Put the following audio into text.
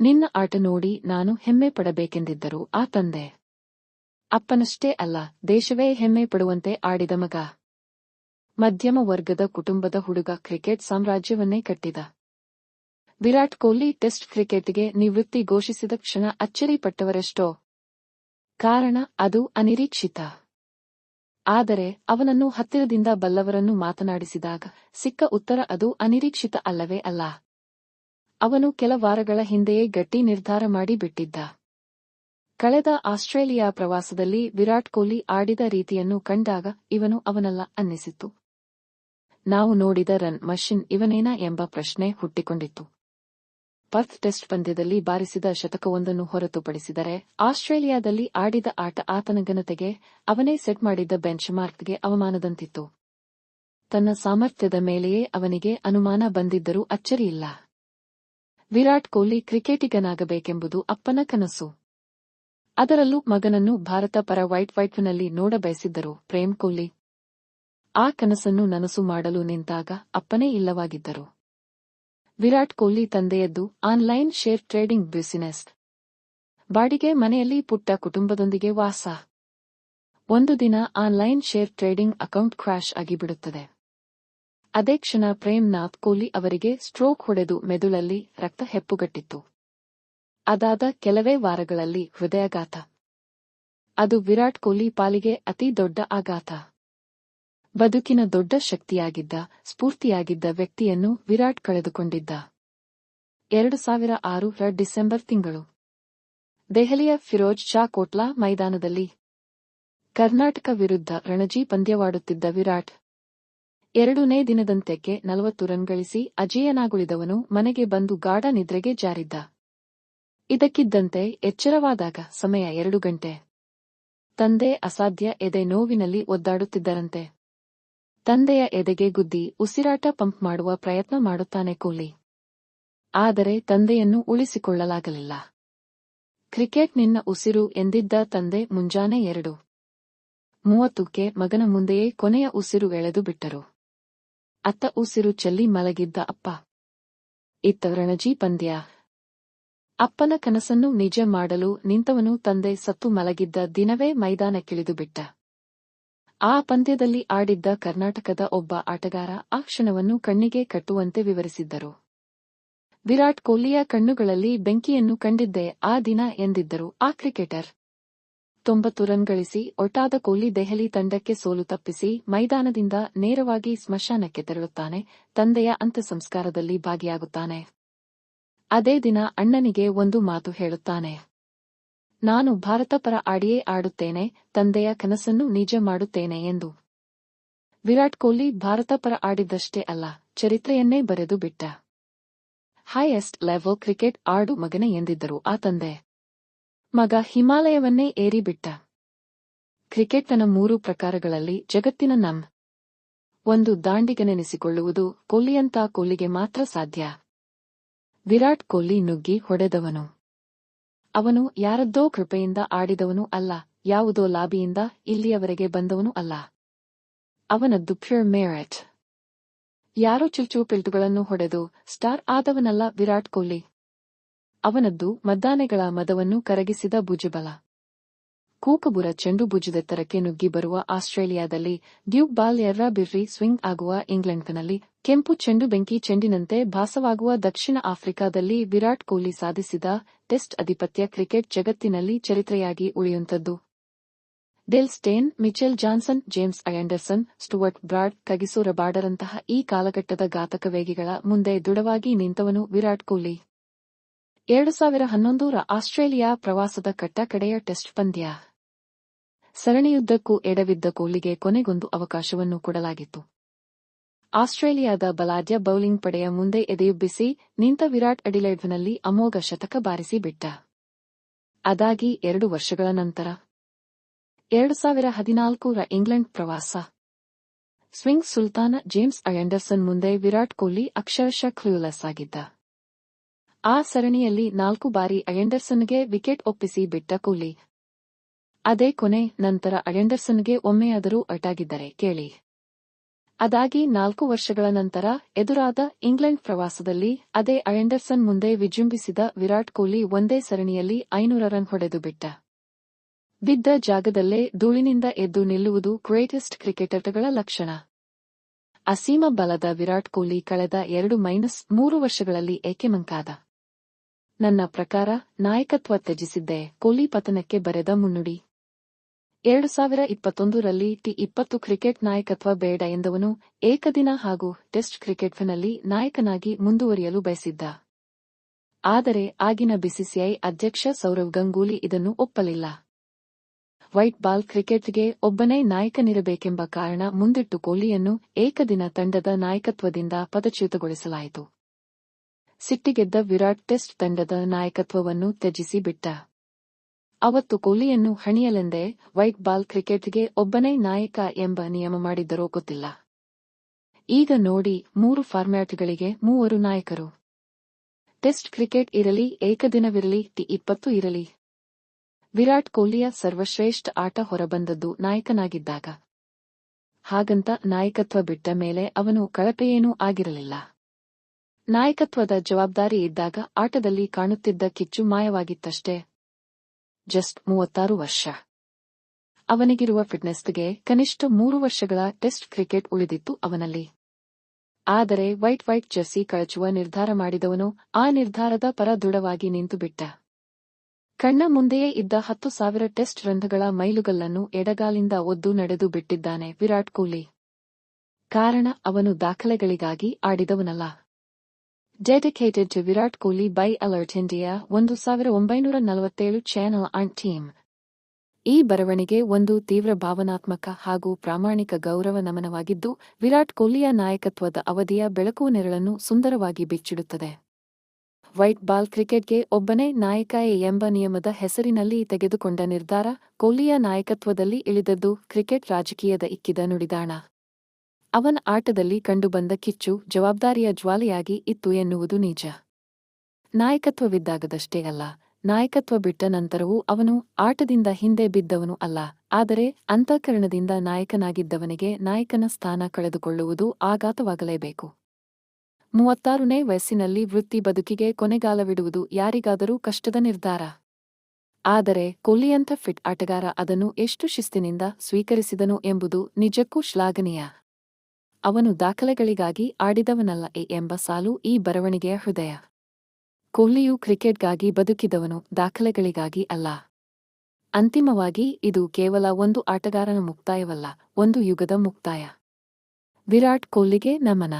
ನಿನ್ನ ಆಟ ನೋಡಿ ನಾನು ಹೆಮ್ಮೆ ಪಡಬೇಕೆಂದಿದ್ದರು ಆ ತಂದೆ ಅಪ್ಪನಷ್ಟೇ ಅಲ್ಲ, ದೇಶವೇ ಹೆಮ್ಮೆ ಪಡುವಂತೆ ಆಡಿದ ಮಗ. ಮಧ್ಯಮ ವರ್ಗದ ಕುಟುಂಬದ ಹುಡುಗ ಕ್ರಿಕೆಟ್ ಸಾಮ್ರಾಜ್ಯವನ್ನೇ ಕಟ್ಟಿದ. ವಿರಾಟ್ ಕೊಹ್ಲಿ ಟೆಸ್ಟ್ ಕ್ರಿಕೆಟ್ಗೆ ನಿವೃತ್ತಿ ಘೋಷಿಸಿದ ಕ್ಷಣ ಅಚ್ಚರಿಪಟ್ಟವರೆಷ್ಟೋ. ಕಾರಣ ಅದು ಅನಿರೀಕ್ಷಿತ. ಆದರೆ ಅವನನ್ನು ಹತ್ತಿರದಿಂದ ಬಲ್ಲವರನ್ನು ಮಾತನಾಡಿಸಿದಾಗ ಸಿಕ್ಕ ಉತ್ತರ ಅದು ಅನಿರೀಕ್ಷಿತ ಅಲ್ಲವೇ ಅಲ್ಲ. ಅವನು ಕೆಲ ವಾರಗಳ ಹಿಂದೆಯೇ ಗಟ್ಟಿ ನಿರ್ಧಾರ ಮಾಡಿ ಬಿಟ್ಟಿದ್ದ ಕಳೆದ ಆಸ್ಟ್ರೇಲಿಯಾ ಪ್ರವಾಸದಲ್ಲಿ ವಿರಾಟ್ ಕೊಹ್ಲಿ ಆಡಿದ ರೀತಿಯನ್ನು ಕಂಡಾಗ ಇವನು ಅವನಲ್ಲ ಅನ್ನಿಸಿತು ನಾವು ನೋಡಿದ ರನ್ ಮಷಿನ್ ಇವನೇನಾ ಎಂಬ ಪ್ರಶ್ನೆ ಹುಟ್ಟಿಕೊಂಡಿತ್ತು. ಪರ್ತ್ ಟೆಸ್ಟ್ ಪಂದ್ಯದಲ್ಲಿ ಬಾರಿಸಿದ ಶತಕವೊಂದನ್ನು ಹೊರತುಪಡಿಸಿದರೆ ಆಸ್ಟ್ರೇಲಿಯಾದಲ್ಲಿ ಆಡಿದ ಆಟ ಆತನ ಘನತೆಗೆ, ಅವನೇ ಸೆಟ್ ಮಾಡಿದ್ದ ಬೆಂಚ್ ಮಾರ್ಕ್ಗೆ ಅವಮಾನದಂತಿತ್ತು. ತನ್ನ ಸಾಮರ್ಥ್ಯದ ಮೇಲೆಯೇ ಅವನಿಗೆ ಅನುಮಾನ ಬಂದಿದ್ದರೂ ಅಚ್ಚರಿಯಿಲ್ಲ. ವಿರಾಟ್ ಕೊಹ್ಲಿ ಕ್ರಿಕೆಟಿಗನಾಗಬೇಕೆಂಬುದು ಅಪ್ಪನ ಕನಸು. ಅದರಲ್ಲೂ ಮಗನನ್ನು ಭಾರತ ಪರ ವೈಟ್ ವೈಟ್ನಲ್ಲಿ ನೋಡಬಯಸಿದ್ದರು ಪ್ರೇಮ್ ಕೊಹ್ಲಿ. ಆ ಕನಸನ್ನು ನನಸು ಮಾಡಲು ನಿಂತಾಗ ಅಪ್ಪನೇ ಇಲ್ಲವಾಗಿದ್ದರು. ವಿರಾಟ್ ಕೊಹ್ಲಿ ತಂದೆಯದ್ದು ಆನ್ಲೈನ್ ಶೇರ್ ಟ್ರೇಡಿಂಗ್ ಬಿಸಿನೆಸ್ ಬಾಡಿಗೆ ಮನೆಯಲ್ಲಿ ಪುಟ್ಟ ಕುಟುಂಬದೊಂದಿಗೆ ವಾಸ. ಒಂದು ದಿನ online share trading account crash ಆಗಿಬಿಡುತ್ತದೆ. ಅದೇ ಕ್ಷಣ ಪ್ರೇಮ್ನಾಥ್ ಕೊಹ್ಲಿ ಅವರಿಗೆ ಸ್ಟ್ರೋಕ್ ಹೊಡೆದು ಮೆದುಳಲ್ಲಿ ರಕ್ತ ಹೆಪ್ಪುಗಟ್ಟಿತ್ತು. ಅದಾದ ಕೆಲವೇ ವಾರಗಳಲ್ಲಿ ಹೃದಯಾಘಾತ. ಅದು ವಿರಾಟ್ ಕೊಹ್ಲಿ ಪಾಲಿಗೆ ಅತಿ ದೊಡ್ಡ ಆಘಾತ. ಬದುಕಿನ ದೊಡ್ಡ ಶಕ್ತಿಯಾಗಿದ್ದ, ಸ್ಫೂರ್ತಿಯಾಗಿದ್ದ ವ್ಯಕ್ತಿಯನ್ನು ವಿರಾಟ್ ಕಳೆದುಕೊಂಡಿದ್ದ. ಎರಡು ಸಾವಿರ ಆರು ರ ಡಿಸೆಂಬರ್ ತಿಂಗಳು. ದೆಹಲಿಯ ಫಿರೋಜ್ ಶಾ ಕೋಟ್ಲಾ ಮೈದಾನದಲ್ಲಿ. ಕರ್ನಾಟಕ ವಿರುದ್ಧ ರಣಜಿ ಪಂದ್ಯವಾಡುತ್ತಿದ್ದ ವಿರಾಟ್ ಎರಡನೇ ದಿನದಂತ್ಯಕ್ಕೆ ನಲವತ್ತು ರನ್ ಗಳಿಸಿ ಅಜೇಯನಾಗುಳಿದವನು ಮನೆಗೆ ಬಂದು ಗಾಢ ನಿದ್ರೆಗೆ ಜಾರಿದ್ದ. ಇದಕ್ಕಿದ್ದಂತೆ ಎಚ್ಚರವಾದಾಗ ಸಮಯ ಎರಡು ಗಂಟೆ. ತಂದೆ ಅಸಾಧ್ಯ ಎದೆ ನೋವಿನಲ್ಲಿ ಒದ್ದಾಡುತ್ತಿದ್ದರಂತೆ. ತಂದೆಯ ಎದೆಗೆ ಗುದ್ದಿ ಉಸಿರಾಟ ಪಂಪ್ ಮಾಡುವ ಪ್ರಯತ್ನ ಮಾಡುತ್ತಾನೆ ಕೂಲಿ ಆದರೆ ತಂದೆಯನ್ನು ಉಳಿಸಿಕೊಳ್ಳಲಾಗಲಿಲ್ಲ. ಕ್ರಿಕೆಟ್ ನಿನ್ನ ಉಸಿರು ಎಂದಿದ್ದ ತಂದೆ ಮುಂಜಾನೆ ಎರಡು. ಮೂವತ್ತಕ್ಕೆ ಮಗನ ಮುಂದೆಯೇ ಕೊನೆಯ ಉಸಿರು ಎಳೆದು ಬಿಟ್ಟರು. ಅತ್ತ ಉಸಿರು ಚೆಲ್ಲಿ ಮಲಗಿದ್ದ ಅಪ್ಪ. ಇತ್ತ ರಣಜಿ ಪಂದ್ಯ. ಅಪ್ಪನ ಕನಸನ್ನು ನಿಜ ಮಾಡಲು ನಿಂತವನು ತಂದೆ ಸತ್ತು ಮಲಗಿದ್ದ ದಿನವೇ ಮೈದಾನಕ್ಕಿಳಿದು ಬಿಟ್ಟ. ಆ ಪಂದ್ಯದಲ್ಲಿ ಆಡಿದ್ದ ಕರ್ನಾಟಕದ ಒಬ್ಬ ಆಟಗಾರ ಆ ಕ್ಷಣವನ್ನು ಕಣ್ಣಿಗೆ ಕಟ್ಟುವಂತೆ ವಿವರಿಸಿದ್ದರು. ವಿರಾಟ್ ಕೊಹ್ಲಿಯ ಕಣ್ಣುಗಳಲ್ಲಿ ಬೆಂಕಿಯನ್ನು ಕಂಡಿದ್ದೆ ಆ ದಿನ ಎಂದಿದ್ದರು ಆ ಕ್ರಿಕೆಟರ್. ತೊಂಬತ್ತು ರನ್ ಗಳಿಸಿ, ಒಟ್ಟಾದ ಕೊಹ್ಲಿ ದೆಹಲಿ ತಂಡಕ್ಕೆ ಸೋಲು ತಪ್ಪಿಸಿ, ಮೈದಾನದಿಂದ ನೇರವಾಗಿ ಸ್ಮಶಾನಕ್ಕೆ ತೆರಳುತ್ತಾನೆ, ತಂದೆಯ ಅಂತ್ಯಸಂಸ್ಕಾರದಲ್ಲಿ ಭಾಗಿಯಾಗುತ್ತಾನೆ. ಅದೇ ದಿನ ಅಣ್ಣನಿಗೆ ಒಂದು ಮಾತು ಹೇಳುತ್ತಾನೆ. ನಾನು ಭಾರತ ಪರ ಆಡಿಯೇ ಆಡುತ್ತೇನೆ, ತಂದೆಯ ಕನಸನ್ನು ನಿಜ ಮಾಡುತ್ತೇನೆ ಎಂದು. ವಿರಾಟ್ ಕೊಹ್ಲಿ ಭಾರತ ಪರ ಆಡಿದ್ದಷ್ಟೇ ಅಲ್ಲ, ಚರಿತ್ರೆಯನ್ನೇ ಬರೆದು ಬಿಟ್ಟ. ಹೈಯೆಸ್ಟ್ ಲೆವೆಲ್ ಕ್ರಿಕೆಟ್ ಆಡು ಮಗನೇ ಎಂದಿದ್ದರು ಆ ತಂದೆ. ಮಗ ಹಿಮಾಲಯವನ್ನೇ ಏರಿಬಿಟ್ಟ. ಕ್ರಿಕೆಟ್ನ ಮೂರು ಪ್ರಕಾರಗಳಲ್ಲಿ ಜಗತ್ತಿನ ನಂ ಒಂದು ದಾಂಡಿಗನೆನಿಸಿಕೊಳ್ಳುವುದು ಕೊಹ್ಲಿಯಂತ ಕೊಹ್ಲಿಗೆ ಮಾತ್ರ ಸಾಧ್ಯ. ವಿರಾಟ್ ಕೊಹ್ಲಿ ನುಗ್ಗಿ ಹೊಡೆದವನು. ಅವನು ಯಾರದ್ದೋ ಕೃಪೆಯಿಂದ ಆಡಿದವನು ಅಲ್ಲ, ಯಾವುದೋ ಲಾಬಿಯಿಂದ ಇಲ್ಲಿಯವರೆಗೆ ಬಂದವನು ಅಲ್ಲ. ಅವನದ್ದು ಪ್ಯೂರ್ ಮೇರೆಟ್. ಯಾರೋ ಚುಲ್ಚೂಪಿಲ್ಟುಗಳನ್ನು ಹೊಡೆದು ಸ್ಟಾರ್ ಆದವನಲ್ಲ ವಿರಾಟ್ ಕೊಹ್ಲಿ. ಅವನದ್ದು ಮದ್ದಾನೆಗಳ ಮದವನ್ನು ಕರಗಿಸಿದ ಭುಜಬಲ. ಕೂಕಬುರ ಚೆಂಡು ಭುಜದೆತ್ತರಕ್ಕೆ ನುಗ್ಗಿ ಬರುವ ಆಸ್ಟ್ರೇಲಿಯಾದಲ್ಲಿ ಡ್ಯೂಕ್ ಬಾಲ್ ಎರ್ರ ಬಿರ್ರಿ ಸ್ವಿಂಗ್ ಆಗುವ ಇಂಗ್ಲೆಂಡ್ನಲ್ಲಿ ಕೆಂಪು ಚೆಂಡು ಬೆಂಕಿ ಚೆಂಡಿನಂತೆ ಭಾಸವಾಗುವ ದಕ್ಷಿಣ ಆಫ್ರಿಕಾದಲ್ಲಿ ವಿರಾಟ್ ಕೊಹ್ಲಿ ಸಾಧಿಸಿದ ಟೆಸ್ಟ್ ಅಧಿಪತ್ಯ ಕ್ರಿಕೆಟ್ ಜಗತ್ತಿನಲ್ಲಿ ಚರಿತ್ರೆಯಾಗಿ ಉಳಿಯುವಂಥದ್ದು. Dale Steyn, Mitchell Johnson, James Anderson Stuart Broad Kagiso ರಬಾಡರಂತಹ ಈ ಕಾಲಘಟ್ಟದ ಘಾತಕ ವೇಗಿಗಳ ಮುಂದೆ ದೃಢವಾಗಿ ನಿಂತವನು ವಿರಾಟ್ ಕೊಹ್ಲಿ. ಎರಡು ಸಾವಿರ ಹನ್ನೊಂದರ ಆಸ್ಟ್ರೇಲಿಯಾ ಪ್ರವಾಸದ ಕಟ್ಟಕಡೆಯ ಟೆಸ್ಟ್ ಪಂದ್ಯ. ಸರಣಿಯುದ್ದಕ್ಕೂ ಎಡವಿದ್ದ ಕೊಹ್ಲಿಗೆ ಕೊನೆಗೊಂದು ಅವಕಾಶವನ್ನು ಕೊಡಲಾಗಿತ್ತು. ಆಸ್ಟ್ರೇಲಿಯಾದ ಬಲಾಢ್ಯ ಬೌಲಿಂಗ್ ಪಡೆಯ ಮುಂದೆ ಎದೆಯುಬ್ಬಿಸಿ ನಿಂತ ವಿರಾಟ್ ಅಡಿಲೈಡ್ನಲ್ಲಿ ಅಮೋಘ ಶತಕ ಬಾರಿಸಿ ಬಿಟ್ಟ ಅದಾಗಿ ಎರಡು ವರ್ಷಗಳ ನಂತರ. ಎರಡು ಸಾವಿರ ಹದಿನಾಲ್ಕರ ಇಂಗ್ಲೆಂಡ್ ಪ್ರವಾಸ. ಸ್ವಿಂಗ್ ಸುಲ್ತಾನ ಜೇಮ್ಸ್ ಅಯಂಡರ್ಸನ್ ಮುಂದೆ ವಿರಾಟ್ ಕೊಹ್ಲಿ ಅಕ್ಷರಶಃ ಕ್ಲೂಲೆಸ್ ಆಗಿದ್ದ. ಆ ಸರಣಿಯಲ್ಲಿ ನಾಲ್ಕು ಬಾರಿ ಅಯಂಡರ್ಸನ್ಗೆ ವಿಕೆಟ್ ಒಪ್ಪಿಸಿ ಬಿಟ್ಟ ಕೊಹ್ಲಿ ಅದೇ ಕೊನೆ ನಂತರ ಅಯಂಡರ್ಸನ್ಗೆ ಒಮ್ಮೆಯಾದರೂ ಅಟಾಗಿದ್ದರೆ ಕೇಳಿ. ಅದಾಗಿ ನಾಲ್ಕು ವರ್ಷಗಳ ನಂತರ ಎದುರಾದ ಇಂಗ್ಲೆಂಡ್ ಪ್ರವಾಸದಲ್ಲಿ ಅದೇ ಅಯಂಡರ್ಸನ್ ಮುಂದೆ ವಿಜೃಂಭಿಸಿದ ವಿರಾಟ್ ಕೊಹ್ಲಿ ಒಂದೇ ಸರಣಿಯಲ್ಲಿ ಐನೂರ ರನ್ ಹೊಡೆದು ಬಿಟ್ಟ. ಬಿದ್ದ ಜಾಗದಲ್ಲೇ ಧೂಳಿನಿಂದ ಎದ್ದು ನಿಲ್ಲುವುದು ಗ್ರೇಟೆಸ್ಟ್ ಕ್ರಿಕೆಟರ್ಗಳ ಲಕ್ಷಣ. ಅಸೀಮ ಬಲದ ವಿರಾಟ್ ಕೊಹ್ಲಿ ಕಳೆದ ಎರಡು ಮೈನಸ್ ಮೂರು ವರ್ಷಗಳಲ್ಲಿ ಏಕೆ ಮಂಕಾದ? ನನ್ನ ಪ್ರಕಾರ ನಾಯಕತ್ವ ತ್ಯಜಿಸಿದ್ದೆ. ಕೊಹ್ಲಿ ಪತನಕ್ಕೆ ಬರೆದ ಮುನ್ನುಡಿ. ಎರಡು ಸಾವಿರ ಇಪ್ಪತ್ತೊಂದರಲ್ಲಿ ಟಿ ಇಪ್ಪತ್ತು ಕ್ರಿಕೆಟ್ ನಾಯಕತ್ವ ಬೇಡ ಎಂದವನು ಏಕದಿನ ಹಾಗೂ ಟೆಸ್ಟ್ ಕ್ರಿಕೆಟ್ನಲ್ಲಿ ನಾಯಕನಾಗಿ ಮುಂದುವರಿಯಲು ಬಯಸಿದ್ದ. ಆದರೆ ಆಗಿನ ಬಿಸಿಸಿಐ ಅಧ್ಯಕ್ಷ ಸೌರವ್ ಗಂಗೂಲಿ ಇದನ್ನು ಒಪ್ಪಲಿಲ್ಲ. ವೈಟ್ ಬಾಲ್ ಕ್ರಿಕೆಟ್ಗೆ ಒಬ್ಬನೇ ನಾಯಕನಿರಬೇಕೆಂಬ ಕಾರಣ ಮುಂದಿಟ್ಟು ಕೊಹ್ಲಿಯನ್ನು ಏಕದಿನ ತಂಡದ ನಾಯಕತ್ವದಿಂದ ಪದಚ್ಯುತಗೊಳಿಸಲಾಯಿತು. ಸಿಟ್ಟಿಗೆದ್ದ ವಿರಾಟ್ ಟೆಸ್ಟ್ ತಂಡದ ನಾಯಕತ್ವವನ್ನು ತ್ಯಜಿಸಿಬಿಟ್ಟ ಅವತ್ತು ಕೊಹ್ಲಿಯನ್ನು ಹಣಿಯಲೆಂದೇ ವೈಟ್ ಬಾಲ್ ಕ್ರಿಕೆಟ್ಗೆ ಒಬ್ಬನೇ ನಾಯಕ ಎಂಬ ನಿಯಮ ಮಾಡಿದ್ದರೋ ಗೊತ್ತಿಲ್ಲ. ಈಗ ನೋಡಿ ಮೂರು ಫಾರ್ಮ್ಯಾಟ್ಗಳಿಗೆ ಮೂವರು ನಾಯಕರು. ಟೆಸ್ಟ್ ಕ್ರಿಕೆಟ್ ಇರಲಿ, ಏಕದಿನವಿರಲಿ, ಟಿ ಇಪ್ಪತ್ತು ಇರಲಿ. ವಿರಾಟ್ ಕೊಹ್ಲಿಯ ಸರ್ವಶ್ರೇಷ್ಠ ಆಟ ಹೊರಬಂದದ್ದು ನಾಯಕನಾಗಿದ್ದಾಗ. ಹಾಗಂತ ನಾಯಕತ್ವ ಬಿಟ್ಟ ಮೇಲೆ ಅವನು ಕಳಪೆಯೇನೂ ಆಗಿರಲಿಲ್ಲ. ನಾಯಕತ್ವದ ಜವಾಬ್ದಾರಿ ಇದ್ದಾಗ ಆಟದಲ್ಲಿ ಕಾಣುತ್ತಿದ್ದ ಕಿಚ್ಚು ಮಾಯವಾಗಿತ್ತಷ್ಟೇ. ಜಸ್ಟ್ ಮೂವತ್ತಾರು ವರ್ಷ. ಅವನಿಗಿರುವ ಫಿಟ್ನೆಸ್ಗೆ ಕನಿಷ್ಠ ಮೂರು ವರ್ಷಗಳ ಟೆಸ್ಟ್ ಕ್ರಿಕೆಟ್ ಉಳಿದಿತ್ತು ಅವನಲ್ಲಿ. ಆದರೆ ವೈಟ್ ವೈಟ್ ಜರ್ಸಿ ಕಳಚುವ ನಿರ್ಧಾರ ಮಾಡಿದವನು ಆ ನಿರ್ಧಾರದ ಪರ ದೃಢವಾಗಿ ನಿಂತುಬಿಟ್ಟ. ಕಣ್ಣ ಮುಂದೆಯೇ ಇದ್ದ ಹತ್ತು ಸಾವಿರ ಟೆಸ್ಟ್ ರಂಧ್ರಗಳ ಮೈಲುಗಲ್ಲನ್ನು ಎಡಗಾಲಿಂದ ಒದ್ದು ನಡೆದು ಬಿಟ್ಟಿದ್ದಾನೆ ವಿರಾಟ್ ಕೊಹ್ಲಿ. ಕಾರಣ ಅವನು ದಾಖಲೆಗಳಿಗಾಗಿ ಆಡಿದವನಲ್ಲ. Dedicated to Virat Kohli by alert India ಒಂದು ಸಾವಿರ ಒಂಬೈನೂರ ನಲವತ್ತೇಳು ಚಾನಲ್ ಅಂಡ್ ಟೀಮ್ ಈ ಬರವಣಿಗೆ ಒಂದು ತೀವ್ರ ಭಾವನಾತ್ಮಕ ಹಾಗೂ ಪ್ರಾಮಾಣಿಕ ಗೌರವ ನಮನವಾಗಿದ್ದು, ವಿರಾಟ್ ಕೊಹ್ಲಿಯ ನಾಯಕತ್ವದ ಅವಧಿಯ ಬೆಳಕು ನೆರಳನ್ನು ಸುಂದರವಾಗಿ ಬಿಚ್ಚಿಡುತ್ತದೆ. ವೈಟ್ ಬಾಲ್ ಕ್ರಿಕೆಟ್ಗೆ ಒಬ್ಬನೇ ನಾಯಕ ಎಂಬ ನಿಯಮದ ಹೆಸರಿನಲ್ಲಿ ತೆಗೆದುಕೊಂಡ ನಿರ್ಧಾರ, ಕೊಹ್ಲಿಯ ನಾಯಕತ್ವದಲ್ಲಿ ಇಳಿದದ್ದು ಕ್ರಿಕೆಟ್ ರಾಜಕೀಯದ ಇಕ್ಕಿದ ನುಡಿದಾಣ. ಅವನ ಆಟದಲ್ಲಿ ಕಂಡುಬಂದ ಕಿಚ್ಚು ಜವಾಬ್ದಾರಿಯ ಜ್ವಾಲೆಯಾಗಿ ಇತ್ತು ಎನ್ನುವುದು ನಿಜ. ನಾಯಕತ್ವವಿದ್ದಾಗದಷ್ಟೇ ಅಲ್ಲ, ನಾಯಕತ್ವ ಬಿಟ್ಟ ನಂತರವೂ ಅವನು ಆಟದಿಂದ ಹಿಂದೆ ಬಿದ್ದವನು ಅಲ್ಲ, ಆದರೆ ಅಂತಃಕರಣದಿಂದ ನಾಯಕನಾಗಿದ್ದವನಿಗೆ ನಾಯಕನ ಸ್ಥಾನ ಕಳೆದುಕೊಳ್ಳುವುದು ಆಘಾತವಾಗಲೇಬೇಕು. ಮೂವತ್ತಾರನೇ ವಯಸ್ಸಿನಲ್ಲಿ ವೃತ್ತಿ ಬದುಕಿಗೆ ಕೊನೆಗಾಲವಿಡುವುದು ಯಾರಿಗಾದರೂ ಕಷ್ಟದ ನಿರ್ಧಾರ. ಆದರೆ ಕೊಲ್ಲಿಯಂಥ ಫಿಟ್ ಆಟಗಾರ ಅದನ್ನು ಎಷ್ಟು ಶಿಸ್ತಿನಿಂದ ಸ್ವೀಕರಿಸಿದನು ಎಂಬುದು ನಿಜಕ್ಕೂ ಶ್ಲಾಘನೀಯ. ಅವನು ದಾಖಲೆಗಳಿಗಾಗಿ ಆಡಿದವನಲ್ಲ ಎ ಎಂಬ ಸಾಲು ಈ ಬರವಣಿಗೆಯ ಹೃದಯ. ಕೊಹ್ಲಿಯು ಕ್ರಿಕೆಟ್ಗಾಗಿ ಬದುಕಿದವನು ದಾಖಲೆಗಳಿಗಾಗಿ ಅಲ್ಲ. ಅಂತಿಮವಾಗಿ ಇದು ಕೇವಲ ಒಂದು ಆಟಗಾರನ ಮುಕ್ತಾಯವಲ್ಲ, ಒಂದು ಯುಗದ ಮುಕ್ತಾಯ. ವಿರಾಟ್ ಕೊಹ್ಲಿಗೆ ನಮನ.